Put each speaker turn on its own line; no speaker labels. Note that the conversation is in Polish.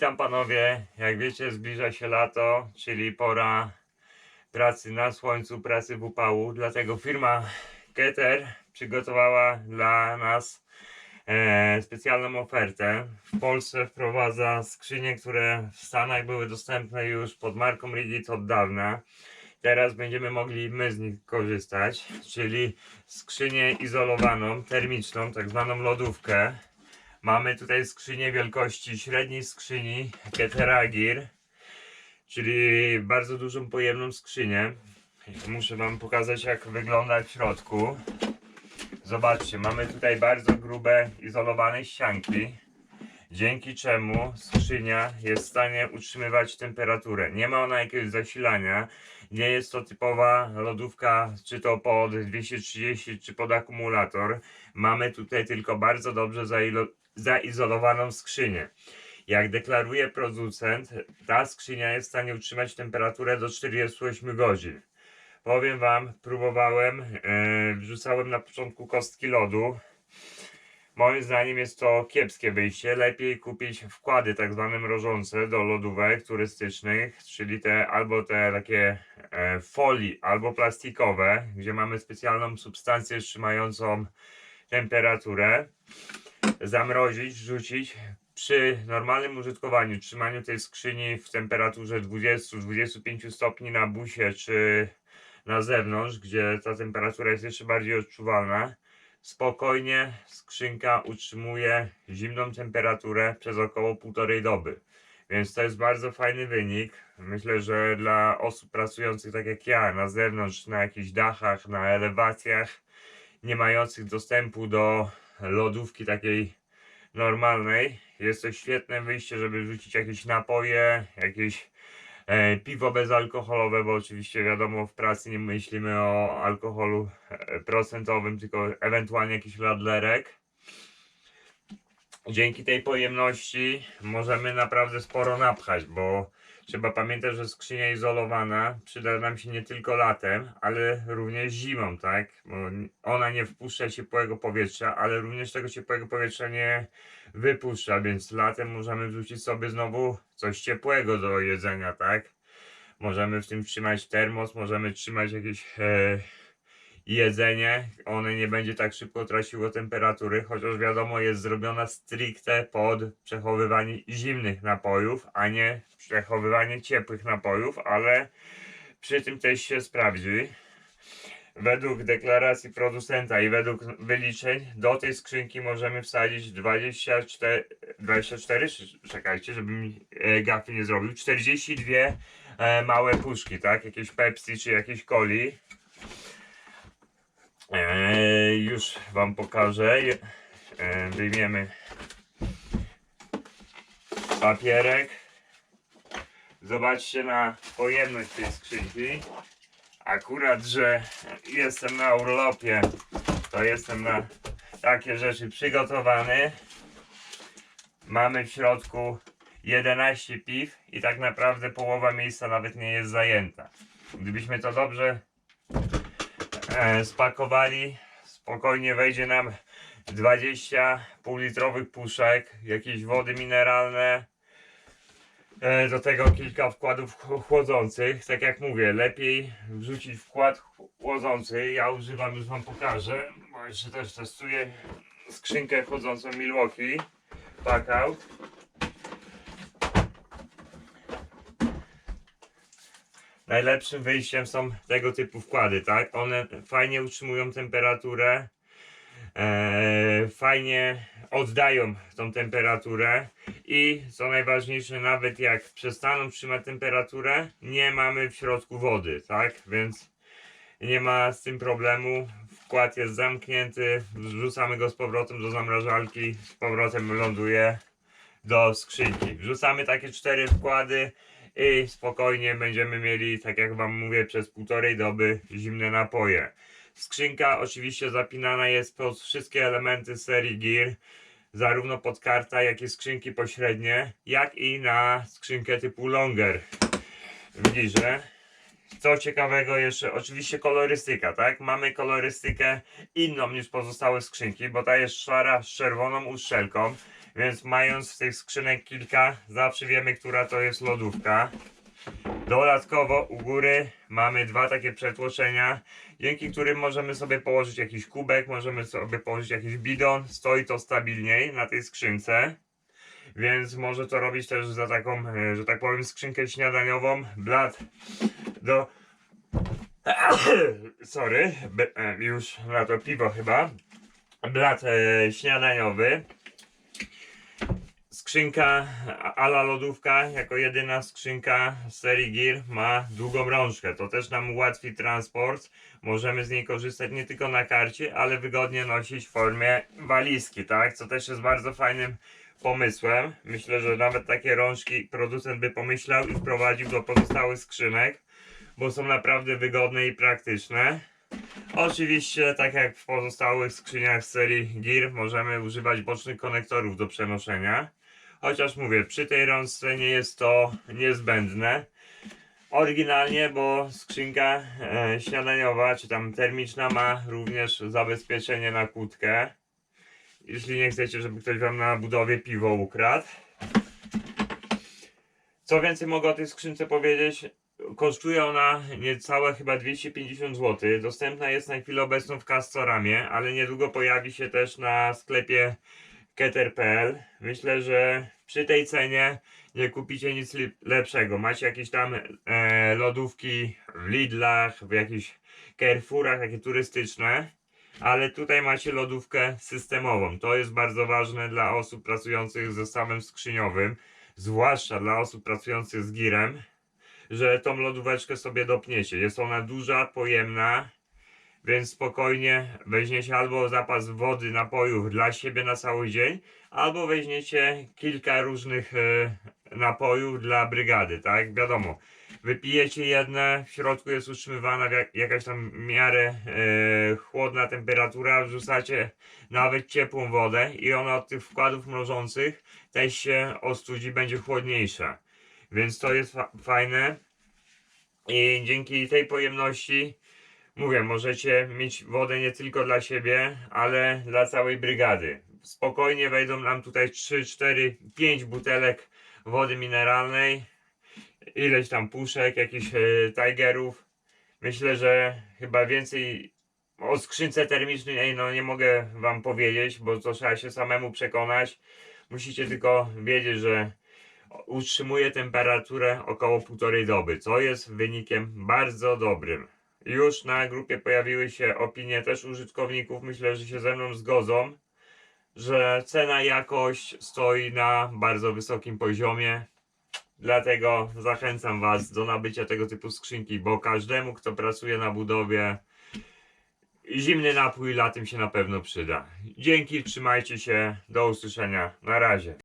Witam panowie. Jak wiecie, zbliża się lato, czyli pora pracy na słońcu, pracy w upału. Dlatego firma Keter przygotowała dla nas e, specjalną ofertę. W Polsce wprowadza skrzynie, które w Stanach były dostępne już pod marką Rigid od dawna. Teraz będziemy mogli my z nich korzystać, czyli skrzynię izolowaną, termiczną, tak zwaną lodówkę. Mamy tutaj skrzynię wielkości średniej skrzyni Keteragir, czyli bardzo dużą pojemną skrzynię. Muszę Wam pokazać jak wygląda w środku. Zobaczcie, mamy tutaj bardzo grube izolowane ścianki, dzięki czemu skrzynia jest w stanie utrzymywać temperaturę. Nie ma ona jakiegoś zasilania, nie jest to typowa lodówka, czy to pod 230, czy pod akumulator. Mamy tutaj tylko bardzo dobrze zaizolowaną skrzynię. Jak deklaruje producent, ta skrzynia jest w stanie utrzymać temperaturę do 48 godzin. Powiem Wam, próbowałem, yy, wrzucałem na początku kostki lodu. Moim zdaniem jest to kiepskie wyjście. Lepiej kupić wkłady tak zwane mrożące do lodówek turystycznych, czyli te albo te takie e, folii, albo plastikowe, gdzie mamy specjalną substancję trzymającą temperaturę. Zamrozić, rzucić. Przy normalnym użytkowaniu, trzymaniu tej skrzyni w temperaturze 20-25 stopni na busie czy na zewnątrz, gdzie ta temperatura jest jeszcze bardziej odczuwalna, spokojnie skrzynka utrzymuje zimną temperaturę przez około półtorej doby. Więc to jest bardzo fajny wynik. Myślę, że dla osób pracujących tak jak ja na zewnątrz, na jakichś dachach, na elewacjach, nie mających dostępu do lodówki takiej normalnej, jest to świetne wyjście, żeby wrzucić jakieś napoje, jakieś e, piwo bezalkoholowe, bo oczywiście wiadomo w pracy nie myślimy o alkoholu e, procentowym, tylko ewentualnie jakiś ladlerek. Dzięki tej pojemności możemy naprawdę sporo napchać, bo trzeba pamiętać, że skrzynia izolowana przyda nam się nie tylko latem, ale również zimą, tak? Bo ona nie wpuszcza ciepłego powietrza, ale również tego ciepłego powietrza nie wypuszcza, więc latem możemy wrzucić sobie znowu coś ciepłego do jedzenia, tak? Możemy w tym trzymać termos, możemy trzymać jakieś e, jedzenie, one nie będzie tak szybko traciło temperatury, chociaż wiadomo jest zrobiona stricte pod przechowywanie zimnych napojów, a nie przechowywanie ciepłych napojów, ale przy tym też się sprawdzi. Według deklaracji producenta i według wyliczeń do tej skrzynki możemy wsadzić 24, 24 czekajcie, żebym e, gafy nie zrobił, 42 e, małe puszki, tak? Jakieś Pepsi czy jakieś coli. Już wam pokażę. E, wyjmiemy papierek. Zobaczcie na pojemność tej skrzynki. Akurat, że jestem na urlopie, to jestem na takie rzeczy przygotowany. Mamy w środku 11 piw i tak naprawdę połowa miejsca nawet nie jest zajęta. Gdybyśmy to dobrze e, spakowali, spokojnie wejdzie nam 20 półlitrowych puszek, jakieś wody mineralne, e, do tego kilka wkładów ch- chłodzących. Tak jak mówię, lepiej wrzucić wkład ch- chłodzący. Ja używam, już wam pokażę, bo jeszcze też testuję skrzynkę chłodzącą Milwaukee Packout. Najlepszym wyjściem są tego typu wkłady, tak? One fajnie utrzymują temperaturę, e, fajnie oddają tą temperaturę i co najważniejsze, nawet jak przestaną trzymać temperaturę, nie mamy w środku wody, tak? Więc nie ma z tym problemu. Wkład jest zamknięty, wrzucamy go z powrotem do zamrażalki, z powrotem ląduje do skrzynki. Wrzucamy takie cztery wkłady i spokojnie będziemy mieli, tak jak Wam mówię, przez półtorej doby zimne napoje. Skrzynka oczywiście zapinana jest pod wszystkie elementy serii Gear, zarówno pod karta, jak i skrzynki pośrednie, jak i na skrzynkę typu Longer w Gearze. Co ciekawego jeszcze, oczywiście kolorystyka, tak? Mamy kolorystykę inną niż pozostałe skrzynki, bo ta jest szara z czerwoną uszczelką, więc mając tych skrzynek kilka, zawsze wiemy, która to jest lodówka. Dodatkowo u góry mamy dwa takie przetłoczenia, dzięki którym możemy sobie położyć jakiś kubek, możemy sobie położyć jakiś bidon, stoi to stabilniej na tej skrzynce. Więc może to robić też za taką, e, że tak powiem, skrzynkę śniadaniową, blat do... Sorry, e, już na to piwo chyba. Blat e, śniadaniowy. Skrzynka ala lodówka, jako jedyna skrzynka serii Gear ma długą rączkę. To też nam ułatwi transport. Możemy z niej korzystać nie tylko na karcie, ale wygodnie nosić w formie walizki, tak? Co też jest bardzo fajnym pomysłem. Myślę, że nawet takie rączki producent by pomyślał i wprowadził do pozostałych skrzynek, bo są naprawdę wygodne i praktyczne. Oczywiście, tak jak w pozostałych skrzyniach serii Gear, możemy używać bocznych konektorów do przenoszenia. Chociaż mówię, przy tej rączce nie jest to niezbędne. Oryginalnie, bo skrzynka e, śniadaniowa czy tam termiczna ma również zabezpieczenie na kłódkę. Jeśli nie chcecie, żeby ktoś wam na budowie piwo ukradł. Co więcej mogę o tej skrzynce powiedzieć? Kosztuje ona niecałe chyba 250 zł. Dostępna jest na chwilę obecną w Castoramie, ale niedługo pojawi się też na sklepie keter.pl. Myślę, że przy tej cenie nie kupicie nic lepszego. Macie jakieś tam e, lodówki w Lidlach, w jakichś Carrefourach, takie turystyczne ale tutaj macie lodówkę systemową. To jest bardzo ważne dla osób pracujących z zestawem skrzyniowym, zwłaszcza dla osób pracujących z girem, że tą lodóweczkę sobie dopniecie. Jest ona duża, pojemna, więc spokojnie weźmiecie albo zapas wody, napojów dla siebie na cały dzień, albo weźmiecie kilka różnych e, napojów dla brygady, tak? Wiadomo, wypijecie jedne, w środku jest utrzymywana jakaś tam miarę e, chłodna temperatura, wrzucacie nawet ciepłą wodę i ona od tych wkładów mrożących też się ostudzi, będzie chłodniejsza. Więc to jest fa- fajne i dzięki tej pojemności mówię, możecie mieć wodę nie tylko dla siebie, ale dla całej brygady. Spokojnie wejdą nam tutaj 3, 4, 5 butelek wody mineralnej, ileś tam puszek, jakichś e, Tigerów. Myślę, że chyba więcej o skrzynce termicznej no nie mogę wam powiedzieć, bo to trzeba się samemu przekonać. Musicie tylko wiedzieć, że utrzymuje temperaturę około półtorej doby, co jest wynikiem bardzo dobrym. Już na grupie pojawiły się opinie też użytkowników, myślę, że się ze mną zgodzą, że cena jakość stoi na bardzo wysokim poziomie. Dlatego zachęcam Was do nabycia tego typu skrzynki, bo każdemu, kto pracuje na budowie, zimny napój latem się na pewno przyda. Dzięki, trzymajcie się, do usłyszenia, na razie.